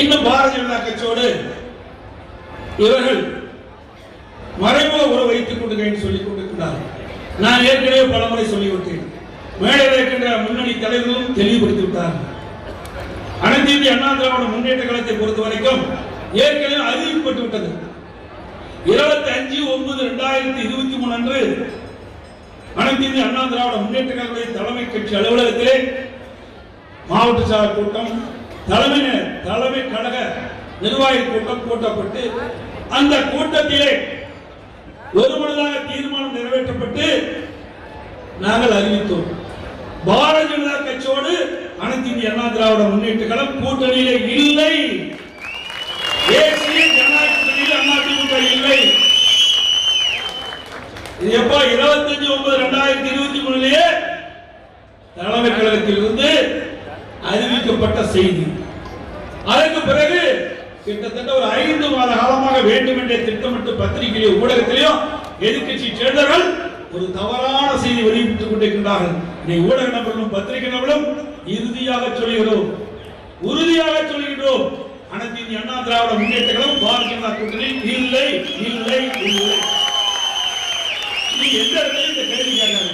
இன்னும் பாரதிய ஜனதா கட்சியோடு இவர்கள் மறைமுக உறவு வைத்துக் கொண்டிருக்கிறேன் சொல்லிக் கொண்டிருக்கிறார்கள் நான் ஏற்கனவே பலமுறை சொல்லிவிட்டேன். மேடையில் இருக்கின்ற முன்னணி தலைவர்களும் தெளிவுபடுத்தி விட்டார்கள். அனைத்து இந்திய அண்ணா திராவிட முன்னேற்ற கழகத்தை பொறுத்த வரைக்கும் ஏற்கனவே அறிவிக்கப்பட்டு விட்டது. இருபத்தி அஞ்சு ஒன்பது ரெண்டாயிரத்தி இருபத்தி மூணு அன்று அனைத்து இந்திய அண்ணா திராவிட முன்னேற்ற கழகத்தின் தலைமை கட்சி அலுவலகத்திலே மாவட்ட சார் கூட்டம் தலைமை தலைமை கழக நிர்வாகி கூட்டம் கூட்டப்பட்டு அந்த கூட்டத்திலே ஒருமனதாக தீர்மானம் நிறைவேற்றப்பட்டு நாங்கள் அறிவித்தோம். பாரதிய ஜனதா கட்சியோடு அனைத்து இந்திய அண்ணா திராவிட முன்னேற்ற கழகம் கூட்டணியிலே இல்லை. தேசிய ஜனநாயகத்தில் அதிமுக இல்லை. இது எப்போ இருபத்தஞ்சு ஒன்பது ரெண்டாயிரத்தி இருபத்தி மூணுலயே தலைமை கழகத்தில் இருந்து அறிவிக்கப்பட்ட செய்தி. அதற்கு பிறகு கிட்டத்தட்ட ஒரு ஐந்து மாத காலமாக வேண்டும் என்றே திட்டமிட்டு பத்திரிகையிலும் ஊடகத்திலேயோ எதிர்க்கட்சி சேர்ந்தவர்கள் ஒரு தவறான செய்தி வெளியிட்டுக் கொண்டிருக்கின்றார்கள். நீ ஊடக நபர்களும் பத்திரிகை நபர்களும் இறுதியாக சொல்கிறோம் உறுதியாக சொல்கிறோம் அனைத்து இந்திய அண்ணா திராவிட முன்னேற்ற கழகம் பாரதிய ஜனதா கூட்டணி இல்லை இல்லை இல்லை. நீ எந்த இடத்துல இந்த கேள்வி கேட்காங்க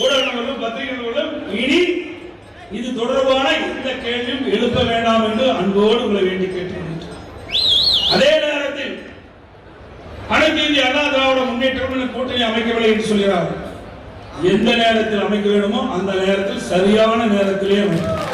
ஊடக நபர்களும் பத்திரிகை நபர்களும் இனி இது தொடர்பான எந்த கேள்வியும் எழுப்ப வேண்டாம் என்று அன்போடு உங்களை வேண்டி கேட்டுக்கொள்கிறேன் அதே நேரத்தில் அனைத்து இந்திய அண்ணா திராவிட முன்னேற்றம் கூட்டணி அமைக்கவில்லை என்று சொல்கிறார் எந்த நேரத்தில் அமைக்க வேண்டுமோ அந்த நேரத்தில் சரியான நேரத்திலே அமைக்கும்